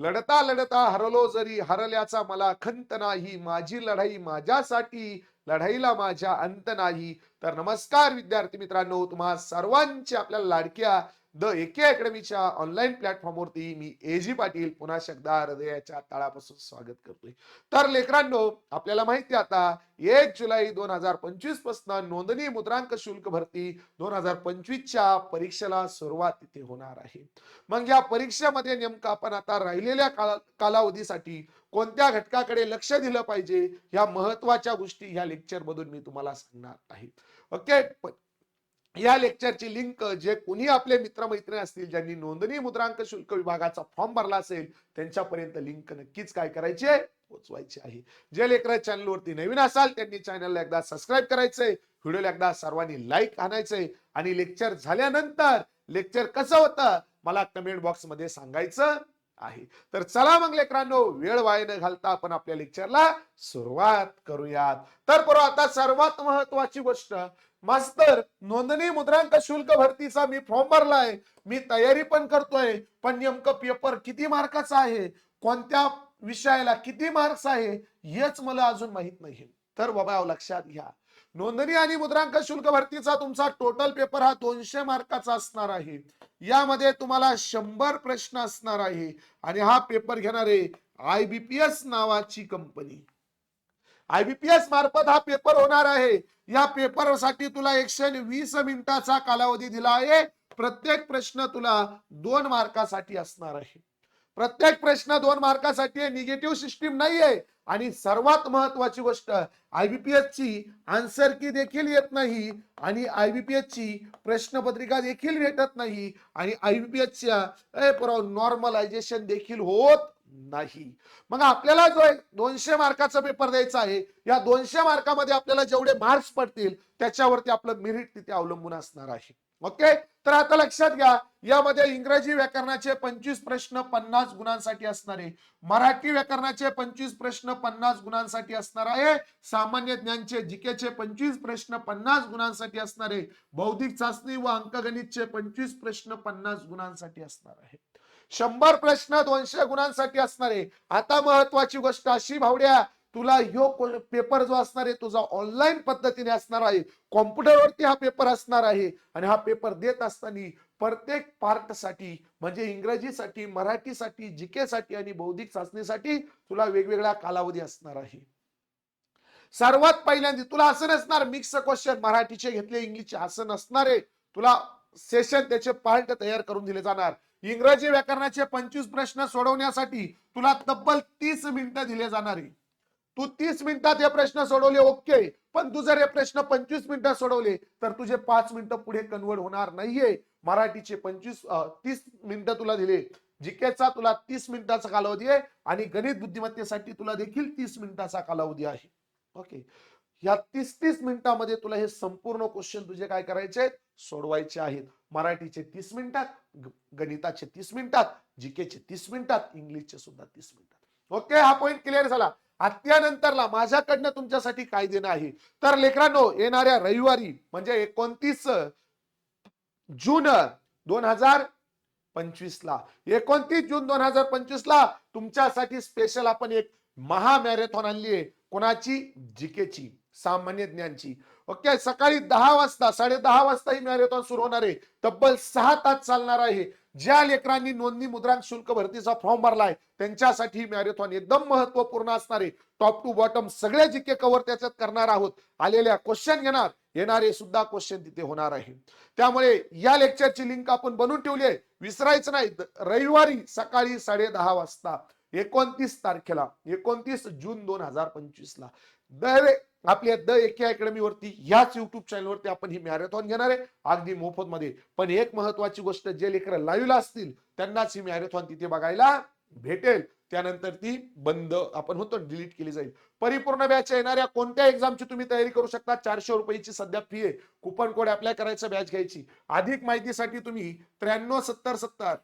लढता लढता हरलो जरी हरल्याचा मला खंत नाही. माझी लढाई माझ्यासाठी लढाईला माझ्या अंत नाही. तर नमस्कार विद्यार्थी मित्रांनो तुम्हा सर्वांचे आपल्या लाडक्या द एके अकॅडमीच्या ऑनलाईन प्लॅटफॉर्मवरती मी ए जी पाटील पुन्हा शकदा हृदयाच्या तळापासून स्वागत करतोय. तर लेकरांनो आपल्याला माहिती आता एक जुलै दोन हजार पंचवीसपासून नोंदणी मुद्रांक शुल्क भरती दोन हजार पंचवीसच्या परीक्षेला सुरुवात तिथे होणार आहे. मग या परीक्षेमध्ये नेमकं आपण आता राहिलेल्या काला कालावधीसाठी कोणत्या घटकाकडे लक्ष दिलं पाहिजे या महत्त्वाच्या गोष्टी ह्या लेक्चर मधून मी तुम्हाला सांगणार आहे. ओके या लेक्चरची लिंक जे कोणी आपले मित्रमैत्रिणी असतील ज्यांनी नोंदणी मुद्रांक शुल्क विभागाचा फॉर्म भरला असेल त्यांच्यापर्यंत लिंक नक्कीच काय करायची आहे? पोचवायची आहे. जे लेकर चॅनलवरती नवीन असाल त्यांनी चॅनलला एकदा सबस्क्राईब करायचंय व्हिडिओला एकदा सर्वांनी लाईक आणायचंय आणि लेक्चर झाल्यानंतर लेक्चर कसं होतं? मला कमेंट बॉक्समध्ये सांगायचं. आहे. तर चला मग लेकरांनो वेळ वाय न घालता आपण आपल्या लेक्चरला सुरुवात करूयात. तर बरोबर आता सर्वात महत्वाची गोष्ट मास्तर नोंदणी मुद्रांक शुल्क भरतीचा मी फॉर्म भरलाय. मी तयारी पण करतोय पण नेमकं पेपर किती मार्काचा आहे कोणत्या विषयाला किती मार्क्स आहे हेच मला अजून माहीत नाही तर बाबा लक्षात घ्या. नोंदणी आणि मुद्रांक शुल्क भरतीचा तुमचा टोटल पेपर हा दोनशे मार्काचा असणार आहे. यामध्ये तुम्हाला शंभर प्रश्न असणार आहे. आणि हा पेपर घेणारे आयबीपीएस नावाची कंपनी आयबीपीएस मार्फत हा पेपर होणार आहे. या पेपरसाठी तुला एकशे वीस मिनिटाचा कालावधी दिला आहे. प्रत्येक प्रश्न तुला दोन मार्कासाठी असणार आहे. प्रत्येक प्रश्न दोन मार्कासाठी निगेटिव्ह सिस्टीम नाहीये. आणि सर्वात महत्वाची गोष्ट आयबीपीएस ची आन्सर की देखील येत नाही आणि आयबीपीएस ची प्रश्नपत्रिका देखील भेटत नाही आणि आयबीपीएस च्या नॉर्मलायझेशन देखील होत नाही. मग आपल्याला जो आहे दोनशे मार्काचा पेपर द्यायचा आहे या दोनशे मार्कामध्ये आपल्याला जेवढे मार्क्स पडतील त्याच्यावरती आपलं मेरिट तिथे अवलंबून असणार आहे. ओके तर आता लक्षात घ्या यामध्ये इंग्रजी व्याकरणाचे पंचवीस प्रश्न पन्नास गुणांसाठी असणारे मराठी व्याकरणाचे पंचवीस प्रश्न पन्नास गुणांसाठी असणार आहे. सामान्य ज्ञानचे जिकेचे पंचवीस प्रश्न पन्नास गुणांसाठी असणारे बौद्धिक चाचणी व अंकगणितचे पंचवीस प्रश्न पन्नास गुणांसाठी असणार आहे. शंभर प्रश्न दोनशे गुणांसाठी असणारे. आता महत्वाची गोष्ट अशी भावड्या तुला ह्यो पेपर जो असणार आहे तुझा ऑनलाईन पद्धतीने असणार आहे. कॉम्प्युटरवरती हा पेपर असणार आहे. आणि हा पेपर देत असताना प्रत्येक पार्टसाठी म्हणजे इंग्रजीसाठी मराठीसाठी जीके साठी आणि बौद्धिक चाचणीसाठी तुला वेगवेगळा कालावधी असणार आहे. सर्वात पहिल्यांदा तुला असं नसणार मिक्स क्वेश्चन मराठीचे घेतले इंग्लिशचे असं नसणार आहे. तुला सेशन त्याचे पार्ट तयार करून दिले जाणार. इंग्रजी व्याकरणाचे पंचवीस प्रश्न सोडवण्यासाठी तुला तब्बल तीस मिनिटं दिले जाणार आहे. तू तीस मिनिटात हे प्रश्न सोडवले ओके. पण तू जर हे प्रश्न पंचवीस मिनिटात सोडवले तर तुझे पाच मिनिटं पुढे कन्वर्ट होणार नाहीये. मराठीचे पंचवीस तीस मिनिटं तुला दिले. जिकेचा तुला तीस मिनिटाचा कालावधी आहे आणि गणित बुद्धिमत्तेसाठी तुला देखील तीस मिनिटाचा कालावधी आहे. ओके. या तीस तीस मिनिटामध्ये तुला हे संपूर्ण क्वेश्चन तुझे काय करायचे सोडवायचे आहेत. मराठीचे तीस मिनिटात गणिताचे तीस मिनिटात जीकेचे तीस मिनिटात इंग्लिशचे सुद्धा तीस मिनिटात. ओके हा पॉईंट क्लिअर झाला. त्यानंतरला माझ्याकडनं तुमच्यासाठी काय देणं आहे तर लेकरांनो येणाऱ्या रविवारी म्हणजे एकोणतीस जून दोन हजार पंचवीस ला एकोणतीस जून दोन हजार पंचवीस ला तुमच्यासाठी स्पेशल आपण एक महा मॅरेथॉन आणली आहे कोणाची जिकेची सामान्य ज्ञानची. ओके? सकाळी दहा वाजता साडे दहा वाजता ही मॅरेथॉन सुरू होणार आहे. तब्बल सहा तास चालणार आहे. ज्या लेकरांनी नोंदणी मुद्रांक शुल्क भरतीचा फॉर्म भरलाय त्यांच्यासाठी मॅरेथॉन एकदम महत्त्वपूर्ण असणार आहे. टॉप टू बॉटम सगळे जिके कव्हर त्याच्यात करणार आहोत. आलेल्या क्वेश्चन घेणार येणारे सुद्धा क्वेश्चन तिथे होणार आहे. त्यामुळे या लेक्चरची लिंक आपण बनवून ठेवली आहे. विसरायचं नाही. रविवारी सकाळी साडे दहा वाजता एकोणतीस तारखेला एकोणतीस जून दोन हजार पंचवीस ला दर आपल्या द एके अकॅडमी वरती याच युट्यूब चॅनल वरती आपण ही मॅरेथॉन घेणार आहे. अगदी मोफत मध्ये पण एक महत्वाची गोष्ट जे लेकर लाईव्हला असतील त्यांनाच ही मॅरेथॉन तिथे बघायला भेटेल. त्यानंतर ती बंद आपण होतो डिलीट केली जाईल. परिपूर्ण बॅच येणाऱ्या कोणत्या एक्झामची तुम्ही तयारी करू शकता? चारशे रुपयाची सध्या फी आहे. कुपन कोड अप्लाय करायचं बॅच घ्यायची. अधिक माहितीसाठी तुम्ही त्र्याण्णव सत्तर सत्तर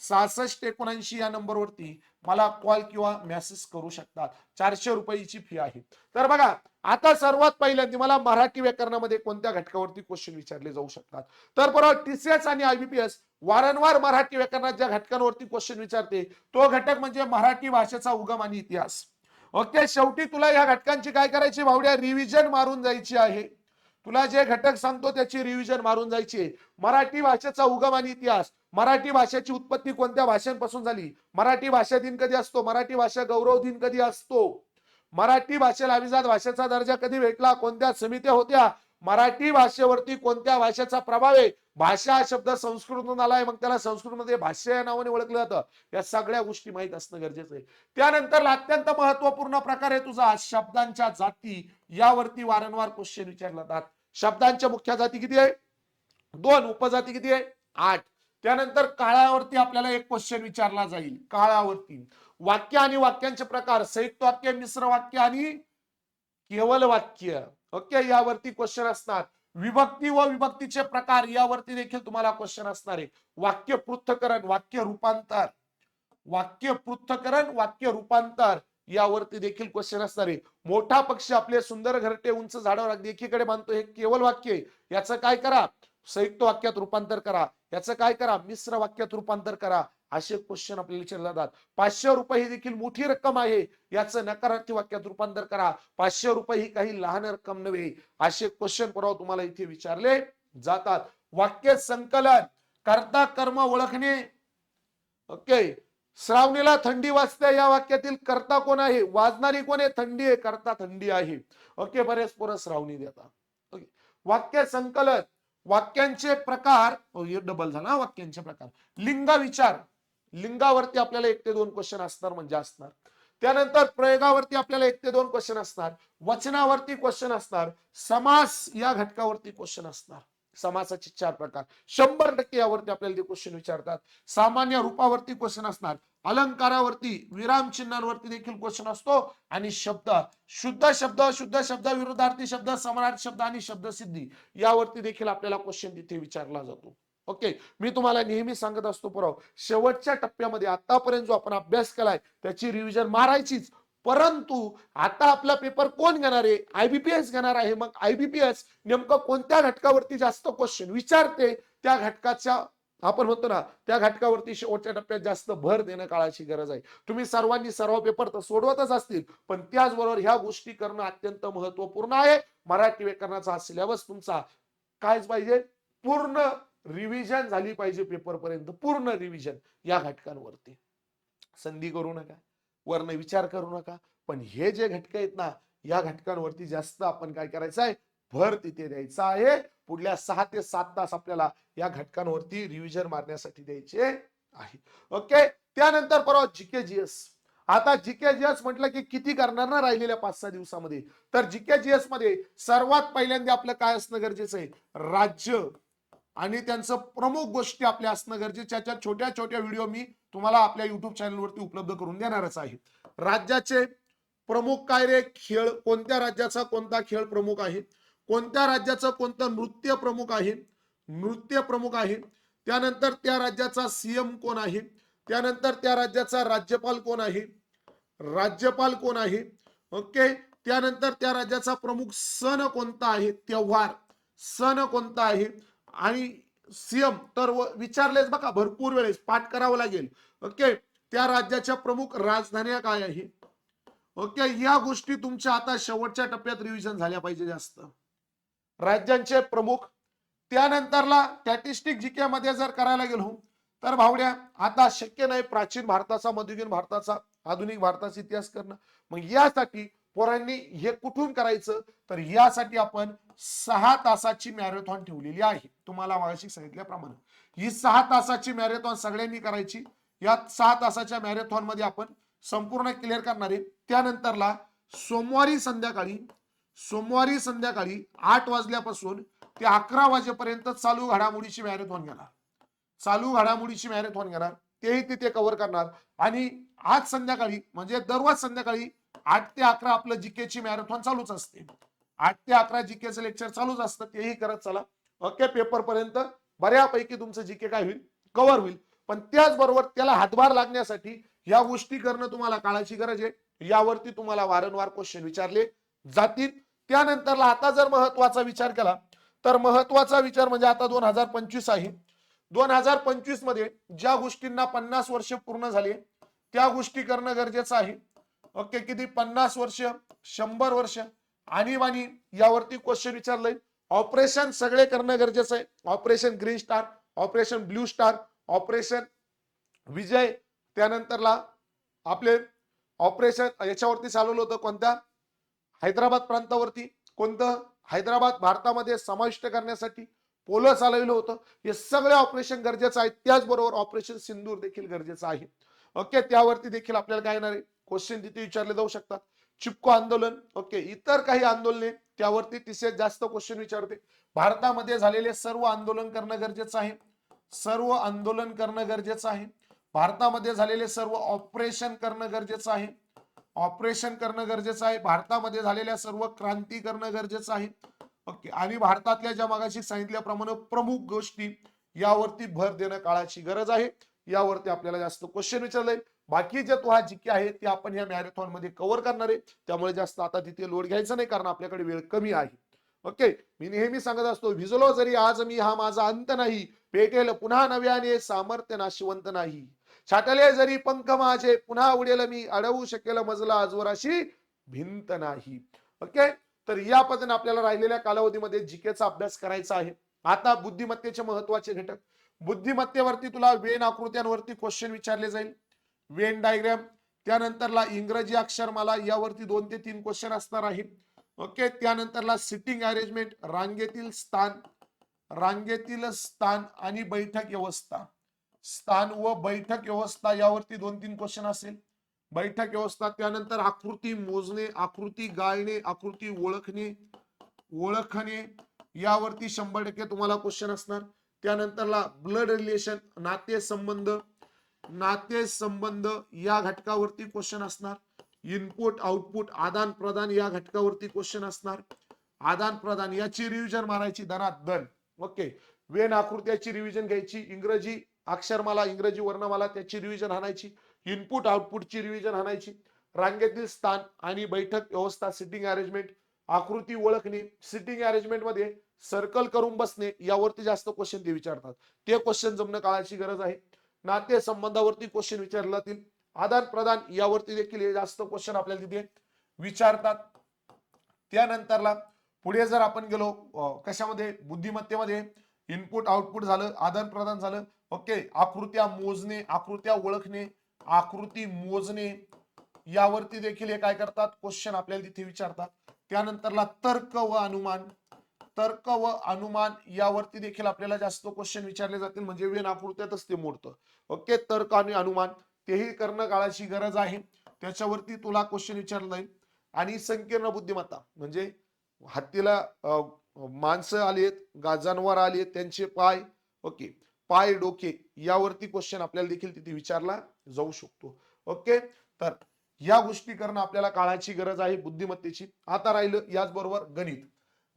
सहासष्ट एकोणऐंशी या नंबरवरती मला कॉल किंवा मेसेज करू शकता. चारशे रुपयाची फी आहे. तर बघा आता सर्वात पहिल्यांदा मला मराठी व्याकरणामध्ये कोणत्या घटकावरती क्वेश्चन विचारले जाऊ शकतात? तर बरोबर टीसीएस आणि आयबीपीएस वारंवार मराठी व्याकरणात ज्या घटकांवरती क्वेश्चन विचारते तो घटक म्हणजे मराठी भाषेचा उगम आणि इतिहास. ओके शेवटी तुला या घटकांची काय करायची भावड्या? रिव्हिजन मारून जायची आहे. तुला जे घटक सांगतो त्याची रिव्हिजन मारून जायची मराठी भाषेचा उगम आणि इतिहास. मराठी भाषेची उत्पत्ती कोणत्या भाषांपासून झाली? मराठी भाषा दिन कधी असतो? मराठी भाषा गौरव दिन कधी असतो? मराठी भाषेला अभिजात भाषेचा दर्जा कधी भेटला? कोणत्या समित्या होत्या? मराठी भाषेवरती कोणत्या भाषेचा प्रभाव आहे? भाषा हा शब्द संस्कृतून आलाय मग त्याला संस्कृतमध्ये भाषा या नावाने ओळखलं जातं. या सगळ्या गोष्टी माहीत असणं गरजेचं आहे. त्यानंतर अत्यंत महत्त्वपूर्ण प्रकार आहे तुझा शब्दांच्या जाती. यावरती वारंवार क्वेश्चन विचारला जातात. शब्दांच्या मुख्य जाती किती आहे? दोन उपजाती किती आहे? आठ. त्यानंतर काळावरती आपल्याला एक क्वेश्चन विचारला जाईल. काळावरती. वाक्य आणि वाक्यांचे प्रकार संयुक्त वाक्य मिश्र वाक्य आणि केवल वाक्य. ओके यावरती क्वेश्चन असणार. विभक्ती व विभक्तीचे प्रकार यावरती देखील तुम्हाला क्वेश्चन असणार आहे. वाक्य पृथ्थकरण वाक्य रूपांतर. वाक्य पृथ्थकरण वाक्य रूपांतर यावरती देखील क्वेश्चन असणार आहे. मोठा पक्ष आपले सुंदर घरटे उंच झाडावर एकीकडे बांधतो. हे केवळ वाक्य आहे. याचं काय करा? संयुक्त वाक्यात रूपांतर करा. याचं काय करा? मिश्र वाक्यात रूपांतर करा. असे क्वेश्चन आपल्याला विचारले जातात. पाचशे रुपये ही देखील मोठी रक्कम आहे. याचं नकारार्थी वाक्यात रूपांतर करा. पाचशे रुपये ही काही लहान रक्कम नव्हे. असे क्वेश्चन पुरावा तुम्हाला इथे विचारले जातात. वाक्य संकलन कर्ता कर्म ओळखणे. ओके श्रावणीला थंडी वाजते या वाक्यातील कर्ता कोण आहे? वाजणारी कोण आहे? थंडी आहे. कर्ता थंडी आहे. ओके बरेच पोरं श्रावणी देतात. ओके वाक्य संकलन वाक्यांचे प्रकार. Oh, डबल झाला वाक्यांचे प्रकार. लिंग विचार लिंगावरती आपल्याला एक ते दोन क्वेश्चन असणार म्हणजे असणार. त्यानंतर प्रयोगावरती आपल्याला एक ते दोन क्वेश्चन असणार. वचनावरती क्वेश्चन असणार. समास या घटकावरती क्वेश्चन असणार. समासाचे चार प्रकार. शंभर टक्के यावरती आपल्याला ते क्वेश्चन विचारतात. सामान्य रूपावरती क्वेश्चन असणार. अलंकारावरती विराम चिन्हांवरती देखील क्वेश्चन असतो. आणि शब्द शुद्ध शब्द शुद्ध शब्द विरोधार्थी शब्द समानार्थी शब्द आणि शब्दसिद्धी यावरती देखील आपल्याला क्वेश्चन तिथे विचारला जातो. ओके मी तुम्हाला नेहमी सांगत असतो पुराव. शेवटच्या टप्प्यामध्ये आतापर्यंत जो आपण अभ्यास केलाय त्याची रिव्हिजन मारायचीच. परंतु आता आपला पेपर कोण घेणार आहे? आयबीपीएस घेणार आहे. मग आयबीपीएस नेमकं कोणत्या घटकावरती जास्त क्वेश्चन विचारते त्या घटकाच्या आपण म्हणतो ना त्या घटकावरती शेवटच्या टप्प्यात जास्त भर देणं काळाची गरज आहे. तुम्ही सर्वांनी सर्व पेपर तर सोडवतच असतील पण त्याचबरोबर ह्या गोष्टी करणं अत्यंत महत्त्वपूर्ण आहे. मराठी व्याकरणाचा हा सिलेबस तुमचा कायच पाहिजे? पूर्ण रिव्हिजन झाली पाहिजे पेपर पर्यंत पूर्ण रिव्हिजन या घटकांवरती. संधी करू नका वर्ण विचार करू नका पण हे जे घटक आहेत ना या घटकांवरती जास्त आपण काय करायचं आहे? भर तिथे द्यायचा आहे. पुढल्या सहा ते सात तास आपल्याला या घटकांवरती रिव्हिजन मारण्यासाठी द्यायचे आहे. ओके त्यानंतर परवा जीके जीएस आता जीके जीएस म्हटलं की किती करणार ना राहिलेल्या पाच सहा दिवसामध्ये? तर जीके जीएसमध्ये सर्वात पहिल्यांदा आपलं काय असणं गरजेचं आहे? राज्य. आणि त्यांचं प्रमुख गोष्टी आपल्या असणं गरजेच्या त्याच्या छोट्या छोट्या व्हिडिओ मी तुम्हाला आपल्या युट्यूब चॅनलवरती उपलब्ध करून देणारच आहे. राज्याचे प्रमुख काय रे? खेळ कोणत्या राज्याचा कोणता खेळ प्रमुख आहे? कोणत्या राज्याचं कोणतं नृत्य प्रमुख आहे? नृत्य प्रमुख आहे. त्यानंतर त्या राज्याचा सीएम कोण आहे? त्यानंतर त्या राज्याचा राज्यपाल कोण आहे? राज्यपाल कोण आहे? ओके? त्यानंतर त्या राज्याचा प्रमुख सण कोणता आहे? त्योहार. सण कोणता आहे? आणि सीएम तर विचारलेच बघा भरपूर वेळेस पाठ करावं लागेल. ओके? त्या राज्याच्या प्रमुख राजधान्या काय आहे? ओके? या गोष्टी तुमच्या आता शेवटच्या टप्प्यात रिव्हिजन झाल्या पाहिजे जास्त. राज्यांचे प्रमुख त्यानंतरला स्टॅटिस्टिक जीके मध्ये जर करायला गेलो तर भावड्या आता शक्य नाही प्राचीन भारताचा मध्ययुगीन भारताचा आधुनिक भारताचा इतिहास करणं. मग यासाठी पोरांनी हे कुठून करायचं? तर यासाठी आपण सहा तासाची मॅरेथॉन ठेवलेली आहे. तुम्हाला मागाशी सांगितल्याप्रमाणे. ही सहा तासाची मॅरेथॉन सगळ्यांनी करायची. या सहा तासाच्या मॅरेथॉनमध्ये आपण संपूर्ण क्लिअर करणार आहे. त्यानंतरला सोमवारी संध्याकाळी सोमवारी संध्याकाळी आठ वाजल्यापासून ते अकरा वाजेपर्यंत चालू घडामोडीची मॅरेथॉन घेणार. चालू घडामोडीची मॅरेथॉन घेणार. तेही तिथे कव्हर करणार. आणि आज संध्याकाळी म्हणजे दररोज संध्याकाळी आठ ते अकरा आपलं जीकेची मॅरेथॉन चालूच असते. आठ ते अकरा जीकेचं लेक्चर चालूच असतं. तेही करत चला. ओके पेपर पर्यंत बऱ्यापैकी तुमचं जीके काय होईल? कव्हर होईल. पण त्याचबरोबर त्याला हातभार लागण्यासाठी या गोष्टी करणं तुम्हाला काळाची गरज आहे. यावरती तुम्हाला वारंवार क्वेश्चन विचारले जातील. त्यानंतरला आता जर महत्त्वाचा विचार केला तर महत्त्वाचा विचार म्हणजे आता दोन हजार पंचवीस आहे. दोन हजार पंचवीसमध्ये ज्या गोष्टींना पन्नास वर्ष पूर्ण झाले त्या गोष्टी करणं गरजेचं आहे. ओके किती? पन्नास वर्ष शंभर वर्ष आणीबाणी यावरती क्वेश्चन विचारलंय. ऑपरेशन सगळे करणं गरजेचं आहे. Operation green star operation blue star operation Vijay त्यानंतरला आपले ऑपरेशन याच्यावरती चालवलं होतं कोणत्या? हैदराबाद प्रांतावरती. कोणतं? हैदराबाद भारतामध्ये समाविष्ट करण्यासाठी पोलं चालवलं होतं. हे सगळे ऑपरेशन गरजेचं आहे. त्याचबरोबर ऑपरेशन सिंदूर देखील गरजेचं आहे. ओके त्यावरती देखील आपल्याला काय येणार आहे? क्वेश्चन तिथे विचारले जाऊ शकतात. चिपको आंदोलन ओके इतर काही आंदोलने त्यावरती तिथे जास्त क्वेश्चन विचारते. भारतामध्ये झालेले सर्व आंदोलन करणं गरजेचं आहे. सर्व आंदोलन करणं गरजेचं आहे. भारतामध्ये झालेले सर्व ऑपरेशन करणं गरजेचं आहे. ऑपरेशन करणं गरजेचं आहे. भारतामध्ये झालेल्या सर्व क्रांती करणं गरजेचं आहे. ओके आणि भारतातल्या ज्या मागाशी सांगितल्याप्रमाणे प्रमुख गोष्टी यावरती भर देणं काळाची गरज आहे. यावरती आपल्याला जास्त क्वेश्चन विचारलंय. बाकी जे तो हा जिके आहे ते आपण या मॅरेथॉनमध्ये कव्हर करणार आहे. त्यामुळे जास्त आता तिथे लोड घ्यायचा नाही कारण आपल्याकडे वेळ कमी आहे. ओके मी नेहमी सांगत असतो भिजलो जरी आज मी हा माझा अंत नाही. पेटेल पुन्हा नव्याने सामर्थ्य नाशिवंत नाही. छाटले जरी पंख माझे पुन्हा उडेल मी. अडवू शकेल मजला आजवराशी भिंत नाही. ओके तर या पद्धतीने आपल्याला राहिलेल्या कालावधीमध्ये जिकेचा अभ्यास करायचा आहे. आता बुद्धिमत्तेचे महत्त्वाचे घटक. बुद्धिमत्तेवरती तुला वेन आकृत्यांवरती क्वेश्चन विचारले जाईल. वेन डायग्राम त्यानंतरला इंग्रजी अक्षरमाला यावरती दोन ते तीन क्वेश्चन असणार आहे ओके त्यानंतरला सिटिंग अरेंजमेंट रांगेतील स्थान रांगेतील स्थान आणि बैठक व्यवस्था. स्थान व बैठक व्यवस्था यावरती दोन तीन क्वेश्चन असेल. बैठक व्यवस्था त्यानंतर आकृती मोजणे आकृती गाळणे आकृती ओळखणे ओळखणे यावरती शंभर टक्के तुम्हाला क्वेश्चन असणार. त्यानंतरला ब्लड रिलेशन नाते संबंध नाते संबंध या घटकावरती क्वेश्चन असणार. इनपुट आउटपुट आदान प्रदान या घटकावरती क्वेश्चन असणार. आदान प्रदान याची रिव्हिजन मारायची दनात दन ओके वेन आकृत्याची रिव्हिजन घ्यायची. इंग्रजी अक्षरमाला इंग्रजी वर्णमाला त्याची रिव्हिजन आणायची. इनपुट आउटपुटची रिव्हिजन आणायची. रांगेतील स्थान आणि बैठक व्यवस्था सिटिंग अरेंजमेंट आकृती ओळखणे सिटिंग अरेंजमेंटमध्ये सर्कल करून बसणे यावरती जास्त क्वेश्चन ते विचारतात. ते क्वेश्चन जमणं काळाची गरज आहे. नाते संबंधावरती क्वेश्चन विचारले जातील आदान प्रदान यावरती देखील हे जास्त क्वेश्चन आपल्याला तिथे विचारतात. त्यानंतरला पुढे जर आपण गेलो कशामध्ये? बुद्धिमत्तेमध्ये. इनपुट आउटपुट झालं आदान प्रदान झालं. ओके आकृत्या मोजणे आकृत्या ओळखणे आकृती मोजणे यावरती देखील हे काय करतात? क्वेश्चन आपल्याला तिथे विचारतात. त्यानंतरला तर्क व अनुमान. तर्क व अनुमान यावरती देखील आपल्याला जास्त क्वेश्चन विचारले जातील. म्हणजे वेन आकृत्यातच ते मोडतं ओके तर्क आणि अनुमान तेही करणं काळाची गरज आहे. त्याच्यावरती तुला क्वेश्चन विचारलं जाईल. आणि संकीर्ण बुद्धिमत्ता म्हणजे हत्तीला माणसं आली आहेत जनावर आली आहेत त्यांचे पाय ओके पाय डोके यावरती क्वेश्चन आपल्याला देखील तिथे विचारला जाऊ शकतो. ओके तर या गोष्टी करणं आपल्याला काळाची गरज आहे बुद्धिमत्तेची. आता राहिलं याचबरोबर गणित.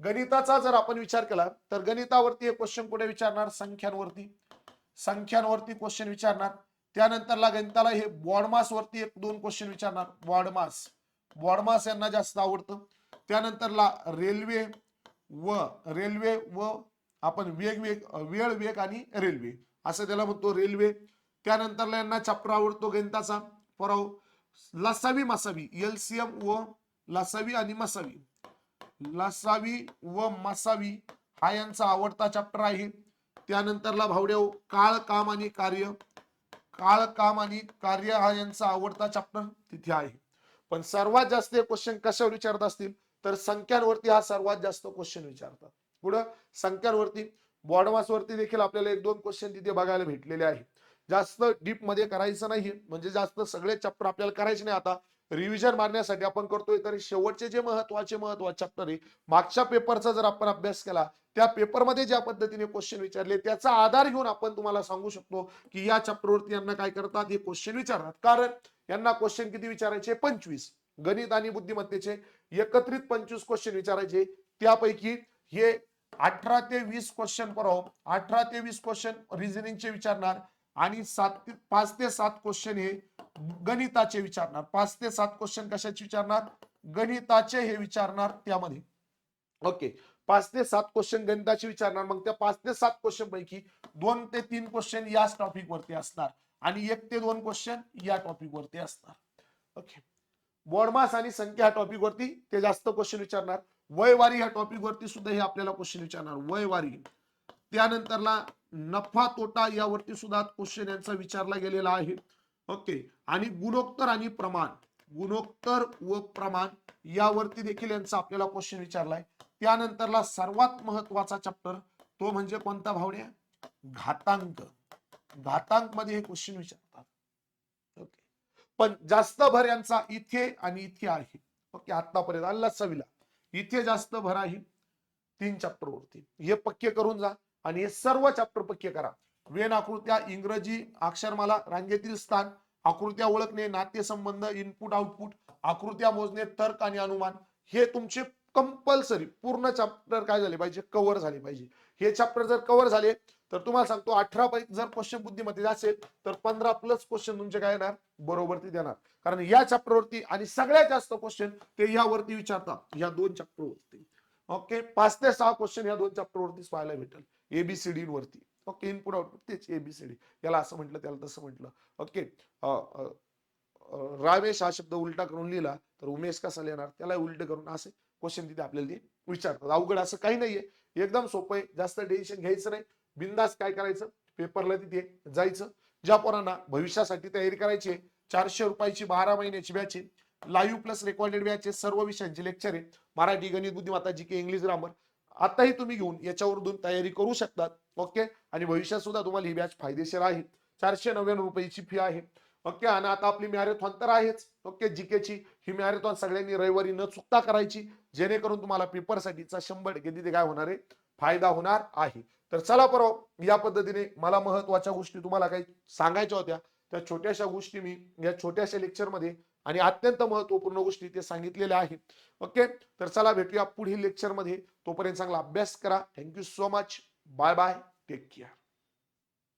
गणिताचा जर आपण विचार केला तर गणितावरती एक क्वेश्चन कुठे विचारणार? संख्यांवरती. संख्यांवरती क्वेश्चन विचारणार. त्यानंतरला गणिताला हे बॉडमास वरती एक दोन क्वेश्चन विचारणार. बॉडमास बॉडमास यांना जास्त आवडतं. त्यानंतरला रेल्वे व रेल्वे व आपण वेग वेग वेळ वेग आणि रेल्वे असं त्याला म्हणतो रेल्वे त्यानंतरला यांना चॅप्टर आवडतो गणिताचा. परव लसावी मसावी. एलसीएम व लसावी आणि मसावी. लसावी व मसावी हा यांचा आवडता चॅप्टर आहे. त्यानंतरला भावड्याव काळ काम आणि कार्य. काळ काम आणि कार्य हा यांचा आवडता चॅप्टर तिथे आहे. पण सर्वात जास्त क्वेश्चन कशावर विचारत असतील? तर संख्यांवरती हा सर्वात जास्त क्वेश्चन विचारतात. पुढं संख्यांवरती बॉडमास वरती देखील आपल्याला एक दोन क्वेश्चन तिथे बघायला भेटलेले आहे. जास्त डीपमध्ये करायचं नाही म्हणजे जास्त सगळे चॅप्टर आपल्याला करायचे नाही आता. रिव्हिजन मारण्यासाठी आपण करतोय. तरी शेवटचे जे महत्त्वाचे महत्त्वाचे चॅप्टर आहे मागच्या पेपरचा जर आपण अभ्यास केला त्या पेपरमध्ये ज्या पद्धतीने क्वेश्चन विचारले त्याचा आधार घेऊन आपण तुम्हाला सांगू शकतो की या चॅप्टरवरती यांना काय करतात हे क्वेश्चन विचारतात. कारण यांना क्वेश्चन किती विचारायचे? पंचवीस. गणित आणि बुद्धिमत्तेचे एकत्रित पंचवीस क्वेश्चन विचारायचे. त्यापैकी हे अठरा ते वीस क्वेश्चन परव हो. अठरा ते वीस क्वेश्चन रिझनिंगचे विचारणार. आणि सात ते पाच ते सात क्वेश्चन हे गणिताचे विचारणार. पाच ते सात क्वेश्चन कशाचे विचारणार? गणिताचे हे विचारणार त्यामध्ये. ओके पाच ते सात क्वेश्चन गणिताचे विचारणार. मग त्या पाच ते सात क्वेश्चन पैकी दोन ते तीन क्वेश्चन याच टॉपिक वरती असणार. आणि एक ते दोन क्वेश्चन या टॉपिक वरती असणार. ओके बॉडमास आणि संख्या ह्या टॉपिक वरती ते जास्त क्वेश्चन विचारणार. वयवारी ह्या टॉपिक वरती सुद्धा हे आपल्याला क्वेश्चन विचारणार. वयवारी. त्यानंतरला नफा तोटा यावरती सुद्धा क्वेश्चन यांचा विचारला गेलेला आहे. ओके आणि गुणोत्तर आणि प्रमाण. गुणोत्तर व प्रमाण यावरती देखील यांचा आपल्याला क्वेश्चन विचारलाय. त्यानंतरला सर्वात महत्त्वाचा चॅप्टर तो म्हणजे कोणता भावड्या घातांक. घातांकमध्ये हे क्वेश्चन विचारतात. ओके पण जास्त भर यांचा इथे आणि इथे आहे. ओके आतापर्यंत अल्ला सविला इथे जास्त भर आहे. तीन चॅप्टर वरती. हे पक्के करून जा. आणि हे सर्व चॅप्टर पक्के करा. वेन आकृत्या इंग्रजी अक्षरमाला रांगेतील स्थान आकृत्या ओळखणे नातेसंबंध इनपुट आउटपुट आकृत्या मोजणे तर्क आणि अनुमान हे तुमचे कंपल्सरी पूर्ण चॅप्टर काय झाले पाहिजे? कव्हर झाले पाहिजे. हे चॅप्टर जर कव्हर झाले तर तुम्हाला सांगतो अठरा पैकी जर क्वेश्चन बुद्धिमत्तेचे असेल तर पंधरा प्लस क्वेश्चन तुमचे काय येणार? बरोबर ते देणार. कारण या चॅप्टरवरती आणि सगळ्यात जास्त क्वेश्चन ते यावरती विचारतात. या दोन चॅप्टरवरती ओके पाच ते सहा क्वेश्चन या दोन चॅप्टरवरतीच पाहायला भेटेल. एबीसीडी वरती. ओके इनपुट आउटपुट तेच एबीसीडी याला असं म्हटलं त्याला तसं म्हटलं. ओके रामेश हा शब्द उलटा करून लिहिला तर उमेश कसा लिहिणार? त्याला उलट करून असे क्वेश्चन तिथे आपल्याला ते विचारतात. अवघड असं काही नाहीये. एकदम सोपं आहे. जास्त टेन्शन घ्यायचं नाही. बिंदास काय करायचं? पेपरला तिथे जायचं. ज्या पोरांना भविष्यासाठी तयारी करायची चारशे रुपयाची बारा महिन्याची बॅच आहे. लाईव्ह प्लस रेकॉर्डेड बॅच सर्व विषयांचे लेक्चर आहे मराठी गणित बुद्धिमत्ता जी के इंग्लिश ग्रामर आताही तुम्ही घेऊन याच्यावरून तयारी करू शकतात. ओके आणि भविष्यात सुद्धा तुम्हाला ही बॅच फायदेशीर आहे. चारशे नव्याण्णव रुपयाची फी आहे. ओके आणि आता आपली मॅरेथॉन तर आहेच. ओके जीकेची ही मॅरेथॉन सगळ्यांनी रविवारी न चुकता करायची. जेणेकरून तुम्हाला पेपरसाठीचा शंभर टक्के तिथे काय होणार आहे? फायदा होणार आहे. तर चला परवा या पद्धतीने मला महत्त्वाच्या गोष्टी तुम्हाला काही सांगायच्या होत्या. त्या छोट्याशा गोष्टी मी या छोट्याशा लेक्चरमध्ये आणि अत्यंत महत्त्वपूर्ण गोष्टी ते सांगितलेल्या आहेत. ओके? तर चला भेटूया पुढील लेक्चरमध्ये तोपर्यंत चांगला अभ्यास करा. Thank you so much bye bye take care